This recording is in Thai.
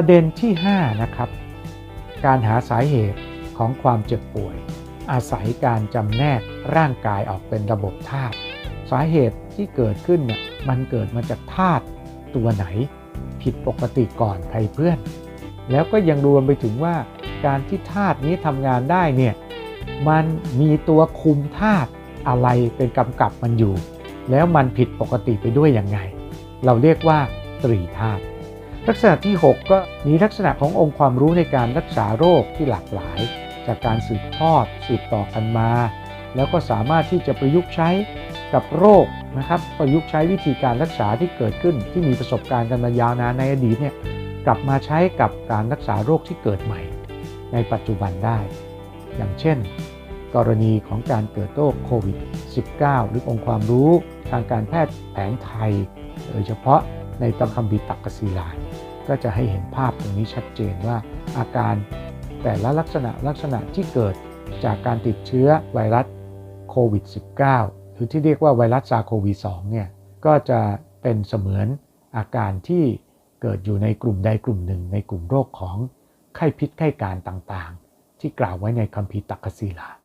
ประเด็นที่ 5 นะครับ การหาสาเหตุของความเจ็บป่วย อาศัยการจำแนกร่างกายออกเป็นระบบธาตุสาเหตุที่เกิดขึ้นเนี่ยมันเกิดมาจากธาตุตัวไหน ผิดปกติก่อนใครเพื่อน แล้วก็ยังรวมไปถึงว่าการที่ธาตุนี้ทำงานได้เนี่ยมันมีตัวคุมธาตุอะไรเป็นกำกับมันอยู่ แล้วมันผิดปกติไปด้วยยังไง เราเรียกว่าตรีธาตุ ลักษณะที่ 6 ก็มีลักษณะขององค์ความรู้ในการรักษาโรคที่หลากหลาย จากการสืบทอดสืบต่อกันมา แล้วก็สามารถที่จะประยุกต์ใช้กับโรคนะครับประยุกต์ใช้วิธีการรักษาที่เกิดขึ้น ที่มีประสบการณ์กันมายาวนานในอดีตเนี่ยกลับมาใช้กับการรักษาโรคที่เกิดใหม่ ในปัจจุบันได้ อย่างเช่น กรณีของการเกิดโรคโควิด -19 หรือองค์ความรู้ทางการแพทย์แผนไทย โดยเฉพาะในตำคำบิตักกศิลา ก็จะให้เห็นภาพตรงนี้ชัดเจนว่าอาการแต่ละลักษณะลักษณะที่เกิดจากการติดเชื้อไวรัสโควิด -19 หรือที่เรียกว่าไวรัสซาโควี2เนี่ยก็จะเป็นเสมือนอาการที่เกิดอยู่ในกลุ่มใดกลุ่มหนึ่ง ในกลุ่มโรคของไข้พิษไข้การต่างๆ ที่กล่าวไว้ในคัมภีร์ตักกศิลา